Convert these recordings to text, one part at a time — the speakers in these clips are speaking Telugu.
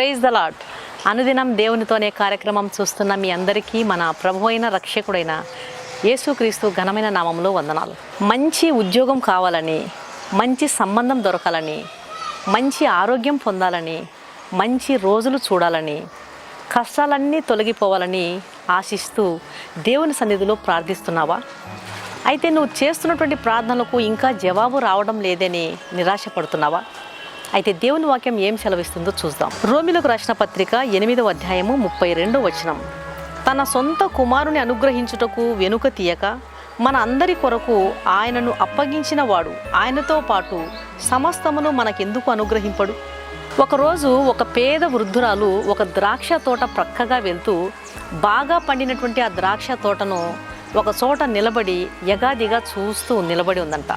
ప్రైజ్ ద లాట్ అనుదినం దేవునితోనే కార్యక్రమం చూస్తున్న మీ అందరికీ మన ప్రభు అయిన రక్షకుడైన యేసుక్రీస్తు ఘనమైన నామంలో వందనాలు. మంచి ఉద్యోగం కావాలని మంచి సంబంధం దొరకాలని మంచి ఆరోగ్యం పొందాలని మంచి రోజులు చూడాలని కష్టాలన్నీ తొలగిపోవాలని ఆశిస్తూ దేవుని సన్నిధిలో ప్రార్థిస్తున్నావా? అయితే నువ్వు చేస్తున్నటువంటి ప్రార్థనలకు ఇంకా జవాబు రావడం లేదని నిరాశపడుతున్నావా? అయితే దేవుని వాక్యం ఏం సెలవిస్తుందో చూద్దాం. రోమిలకు రాసిన పత్రిక ఎనిమిదవ అధ్యాయము ముప్పై రెండో వచనం. తన సొంత కుమారుని అనుగ్రహించుటకు వెనుక తీయక మన అందరి కొరకు ఆయనను అప్పగించిన వాడు ఆయనతో పాటు సమస్తమును మనకెందుకు అనుగ్రహింపడు? ఒకరోజు ఒక పేద వృద్ధురాలు ఒక ద్రాక్ష తోట ప్రక్కగా వెళ్తూ బాగా పండినటువంటి ఆ ద్రాక్ష తోటను ఒక చోట నిలబడి యగాదిగా చూస్తూ నిలబడి ఉందంట.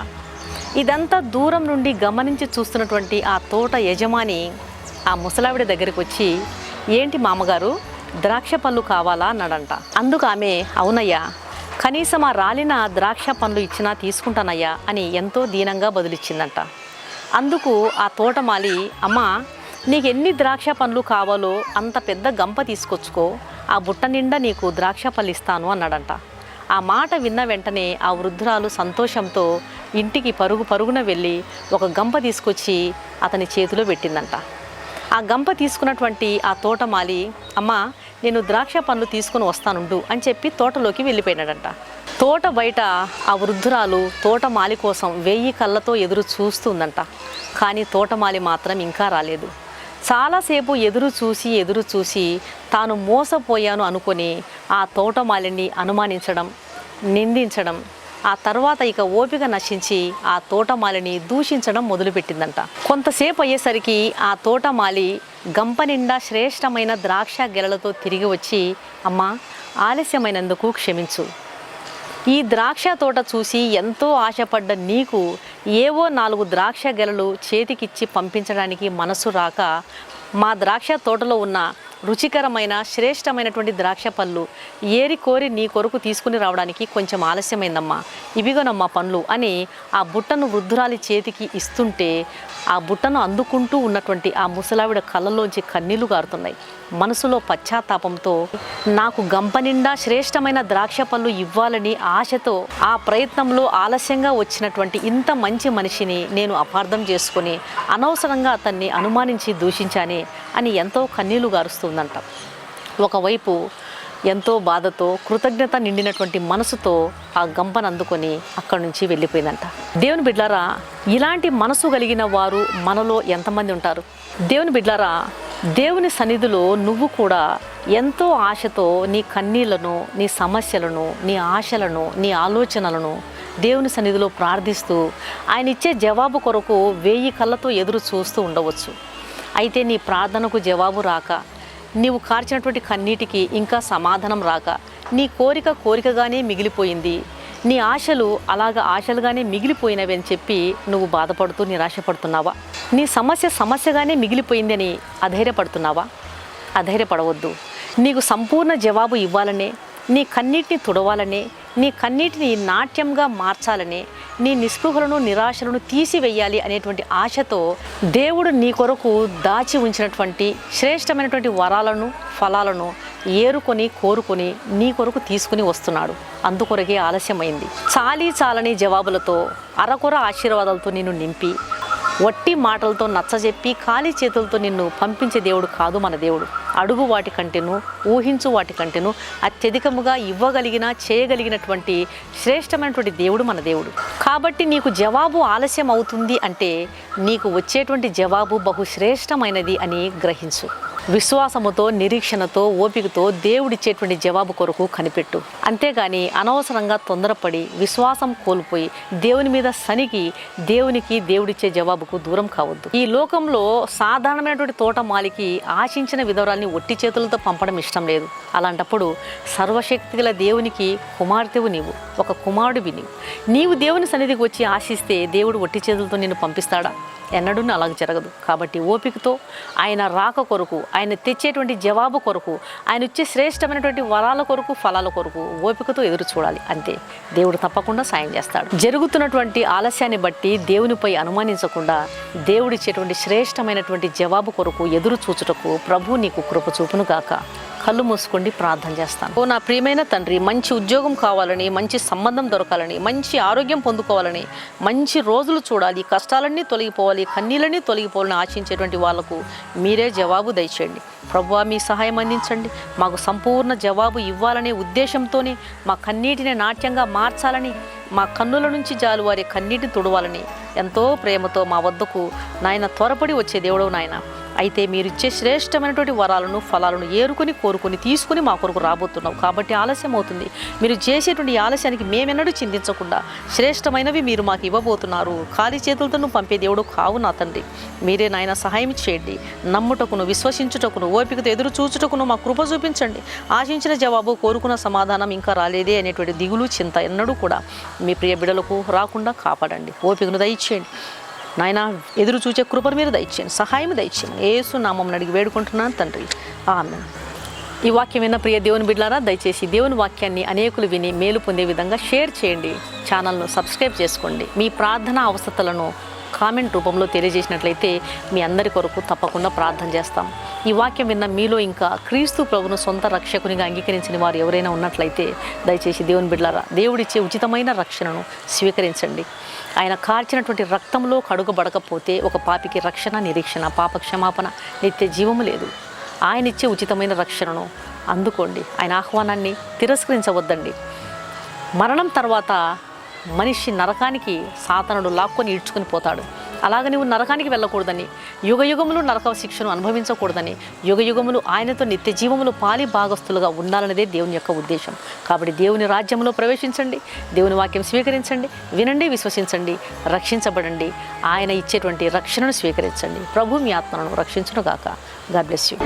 ఇదంతా దూరం నుండి గమనించి చూస్తున్నటువంటి ఆ తోట యజమాని ఆ ముసలావిడ దగ్గరికి వచ్చి ఏంటి మామగారు ద్రాక్ష పళ్ళు కావాలా? అన్నాడంట. అందుకు ఆమె అవునయ్యా కనీసం ఆ రాలిన ద్రాక్ష పండ్లు ఇచ్చినా తీసుకుంటానయ్యా అని ఎంతో దీనంగా బదులిచ్చిందంట. అందుకు ఆ తోటమాలి అమ్మా నీకు ఎన్ని ద్రాక్ష పండ్లు కావాలో అంత పెద్ద గంప తీసుకొచ్చుకో ఆ బుట్ట నిండా నీకు ద్రాక్ష పళ్ళు ఇస్తాను అన్నాడంట. ఆ మాట విన్న వెంటనే ఆ వృద్ధురాలు సంతోషంతో ఇంటికి పరుగు పరుగున వెళ్ళి ఒక గంప తీసుకొచ్చి అతని చేతిలో పెట్టిందంట. ఆ గంప తీసుకున్నటువంటి ఆ తోటమాలి అమ్మా నేను ద్రాక్ష పండ్లు తీసుకుని వస్తానుండు అని చెప్పి తోటలోకి వెళ్ళిపోయినాడంట. తోట బయట ఆ వృద్ధురాలు తోటమాలి కోసం వెయ్యి కళ్ళతో ఎదురు చూస్తుందంట. కానీ తోటమాలి మాత్రం ఇంకా రాలేదు. చాలాసేపు ఎదురు చూసి ఎదురు చూసి తాను మోసపోయాను అనుకొని ఆ తోటమాలిని అనుమానించడం నిందించడం ఆ తర్వాత ఇక ఓపిక నశించి ఆ తోటమాలిని దూషించడం మొదలుపెట్టిందంట. కొంతసేపు అయ్యేసరికి ఆ తోటమాలి గంప నిండా శ్రేష్టమైన ద్రాక్ష గెలలతో తిరిగి వచ్చి అమ్మా ఆలస్యమైనందుకు క్షమించు. ఈ ద్రాక్ష తోట చూసి ఎంతో ఆశపడ్డ నీకు ఏవో నాలుగు ద్రాక్ష గెలలు చేతికిచ్చి పంపించడానికి మనసు రాక మా ద్రాక్ష తోటలో ఉన్న రుచికరమైన శ్రేష్టమైనటువంటి ద్రాక్ష పళ్ళు ఏరి కోరి నీ కొరకు తీసుకుని రావడానికి కొంచెం ఆలస్యమైందమ్మా. ఇవిగోనమ్మా పండ్లు అని ఆ బుట్టను వృద్ధురాలి చేతికి ఇస్తుంటే ఆ బుట్టను అందుకుంటూ ఉన్నటువంటి ఆ ముసలావిడ కళ్ళలోంచి కన్నీళ్ళు గారుతున్నాయి. మనసులో పశ్చాత్తాపంతో నాకు గంప నిండా శ్రేష్టమైన ద్రాక్ష పళ్ళు ఇవ్వాలని ఆశతో ఆ ప్రయత్నంలో ఆలస్యంగా వచ్చినటువంటి ఇంత మంచి మనిషిని నేను అపార్థం చేసుకొని అనవసరంగా అతన్ని అనుమానించి దూషించానే అని ఎంతో కన్నీళ్ళు గారుస్తుందంట. ఒకవైపు ఎంతో బాధతో కృతజ్ఞత నిండినటువంటి మనసుతో ఆ గంపను అందుకొని అక్కడి నుంచి వెళ్ళిపోయిందంట. దేవుని బిడ్లారా ఇలాంటి మనసు కలిగిన వారు మనలో ఎంతమంది ఉంటారు? దేవుని బిడ్లారా దేవుని సన్నిధిలో నువ్వు కూడా ఎంతో ఆశతో నీ కన్నీళ్ళను నీ సమస్యలను నీ ఆశలను నీ ఆలోచనలను దేవుని సన్నిధిలో ప్రార్థిస్తూ ఆయన ఇచ్చే జవాబు కొరకు వేయి కళ్ళతో ఎదురు చూస్తూ ఉండవచ్చు. అయితే నీ ప్రార్థనకు జవాబు రాక నీవు కార్చినటువంటి కన్నీటికి ఇంకా సమాధానం రాక నీ కోరిక కోరికగానే మిగిలిపోయింది. నీ ఆశలు అలాగ ఆశలుగానే మిగిలిపోయినవి అని చెప్పి నువ్వు బాధపడుతూ నిరాశపడుతున్నావా? నీ సమస్య సమస్యగానే మిగిలిపోయిందని అధైర్యపడుతున్నావా? అధైర్యపడవద్దు. నీకు సంపూర్ణ జవాబు ఇవ్వాలనే నీ కన్నీటిని తుడవాలనే నీ కన్నీటిని నాట్యంగా మార్చాలనే నీ నిస్పృహలను నిరాశలను తీసివేయాలి అనేటువంటి ఆశతో దేవుడు నీ కొరకు దాచి ఉంచినటువంటి శ్రేష్టమైనటువంటి వరాలను ఫలాలను ఏరుకొని కోరుకొని నీ కొరకు తీసుకుని వస్తున్నాడు. అందుకొరకే ఆలస్యమైంది. చాలీ చాలని జవాబులతో అరకొర ఆశీర్వాదాలతో నిన్ను నింపి వట్టి మాటలతో నచ్చజెప్పి ఖాళీ చేతులతో నిన్ను పంపించే దేవుడు కాదు మన దేవుడు. అడుగు వాటి కంటేను ఊహించు వాటి కంటేను అత్యధికముగా ఇవ్వగలిగిన చేయగలిగినటువంటి శ్రేష్టమైనటువంటి దేవుడు మన దేవుడు. కాబట్టి నీకు జవాబు ఆలస్యం అవుతుంది అంటే నీకు వచ్చేటువంటి జవాబు బహుశ్రేష్టమైనది అని గ్రహించు. విశ్వాసముతో నిరీక్షణతో ఓపికతో దేవుడిచ్చేటువంటి జవాబు కొరకు కనిపెట్టు. అంతేగాని అనవసరంగా తొందరపడి విశ్వాసం కోల్పోయి దేవుని మీద సనిగి దేవునికి దేవుడిచ్చే జవాబుకు దూరం కావద్దు. ఈ లోకంలో సాధారణమైనటువంటి తోటమాలికి ఆశించిన విధవరాల్ని ఒట్టి చేతులతో పంపడం ఇష్టం లేదు. అలాంటప్పుడు సర్వశక్తి గల దేవునికి కుమార్తెవు నీవు ఒక కుమారుడివి నీవు. నీవు దేవుని సన్నిధికి వచ్చి ఆశిస్తే దేవుడు ఒట్టి చేతులతో నిన్ను పంపిస్తాడా? ఎన్నడూ అలాగ జరగదు. కాబట్టి ఓపికతో ఆయన రాక కొరకు ఆయన తెచ్చేటువంటి జవాబు కొరకు ఆయన వచ్చే శ్రేష్టమైనటువంటి వరాల కొరకు ఫలాల కొరకు ఓపికతో ఎదురు చూడాలి. అంతే. దేవుడు తప్పకుండా సాయం చేస్తాడు. జరుగుతున్నటువంటి ఆలస్యాన్ని బట్టి దేవునిపై అనుమానించకుండా దేవుడిచ్చేటువంటి శ్రేష్టమైనటువంటి జవాబు కొరకు ఎదురు చూచుటకు ప్రభు నీకు కృప చూపును గాక. కళ్ళు మూసుకోండి ప్రార్థన చేస్తాను. ఓ నా ప్రియమైన తండ్రి మంచి ఉద్యోగం కావాలని మంచి సంబంధం దొరకాలని మంచి ఆరోగ్యం పొందుకోవాలని మంచి రోజులు చూడాలి కష్టాలన్నీ తొలగిపోవాలి కన్నీళ్ళన్నీ తొలగిపోవాలని ఆశించేటువంటి వాళ్ళకు మీరే జవాబు దయచేయండి. ప్రభు మీ సహాయం అందించండి. మాకు సంపూర్ణ జవాబు ఇవ్వాలనే ఉద్దేశంతోనే మా కన్నీటిని నాట్యంగా మార్చాలని మా కన్నుల నుంచి జాలువారే కన్నీటిని తుడవాలని ఎంతో ప్రేమతో మా వద్దకు నాయన త్వరపడి వచ్చే దేవుడవు నాయన. అయితే మీరు ఇచ్చే శ్రేష్టమైనటువంటి వరాలను ఫలాలను ఏరుకొని కోరుకొని తీసుకుని మా కొరకు రాబోతున్నావు. కాబట్టి ఆలస్యం అవుతుంది. మీరు చేసేటువంటి ఈ ఆలస్యానికి మేమెన్నడూ చింతించకుండా శ్రేష్టమైనవి మీరు మాకు ఇవ్వబోతున్నారు. ఖాళీ చేతులతో నువ్వు పంపే దేవుడు కావు నా తండ్రి. మీరే నాయన సహాయం చేయండి. నమ్ముటకును విశ్వసించుటకును ఓపికతో ఎదురు చూచుటకును మా కృప చూపించండి. ఆశించిన జవాబు కోరుకున్న సమాధానం ఇంకా రాలేదే అనేటువంటి దిగులు చింత ఎన్నడూ కూడా మీ ప్రియ బిడలకు రాకుండా కాపాడండి. ఓపికను దయచేయండి. నాయన ఎదురు చూచే కృపను మీరు దయచేయండి సహాయం దయచేయండి. ఏసు నామం అడిగి వేడుకుంటున్నాను తండ్రి. ఆమె ఈ వాక్యం విన్న ప్రియ దేవుని బిడ్లారా దయచేసి దేవుని వాక్యాన్ని అనేకులు విని మేలు పొందే విధంగా షేర్ చేయండి. ఛానల్ను సబ్స్క్రైబ్ చేసుకోండి. మీ ప్రార్థన అవసరతలను కామెంట్ రూపంలో తెలియజేసినట్లయితే మీ అందరి కొరకు తప్పకుండా ప్రార్థన చేస్తాం. ఈ వాక్యం విన్న మీలో ఇంకా క్రీస్తు ప్రభును సొంత రక్షకునిగా అంగీకరించిన వారు ఎవరైనా ఉన్నట్లయితే దయచేసి దేవుని బిడ్డలారా దేవుడిచ్చే ఉచితమైన రక్షణను స్వీకరించండి. ఆయన కార్చినటువంటి రక్తంలో కడుగబడకపోతే ఒక పాపికి రక్షణ నిరీక్షణ పాప క్షమాపణ నిత్య జీవము లేదు. ఆయన ఇచ్చే ఉచితమైన రక్షణను అందుకోండి. ఆయన ఆహ్వానాన్ని తిరస్కరించవద్దండి. మరణం తర్వాత మనిషి నరకానికి సాతనుడు లాక్కొని ఈడ్చుకొని పోతాడు. అలాగ నువ్వు నరకానికి వెళ్ళకూడదని యుగ యుగములు నరక శిక్షను అనుభవించకూడదని యుగ యుగములు ఆయనతో నిత్య జీవములు పాలి భాగస్తులుగా ఉండాలనేదే దేవుని యొక్క ఉద్దేశం. కాబట్టి దేవుని రాజ్యంలో ప్రవేశించండి దేవుని వాక్యం స్వీకరించండి వినండి విశ్వసించండి రక్షించబడండి ఆయన ఇచ్చేటువంటి రక్షణను స్వీకరించండి. ప్రభు మీ ఆత్మను రక్షించునుగాక. God bless you.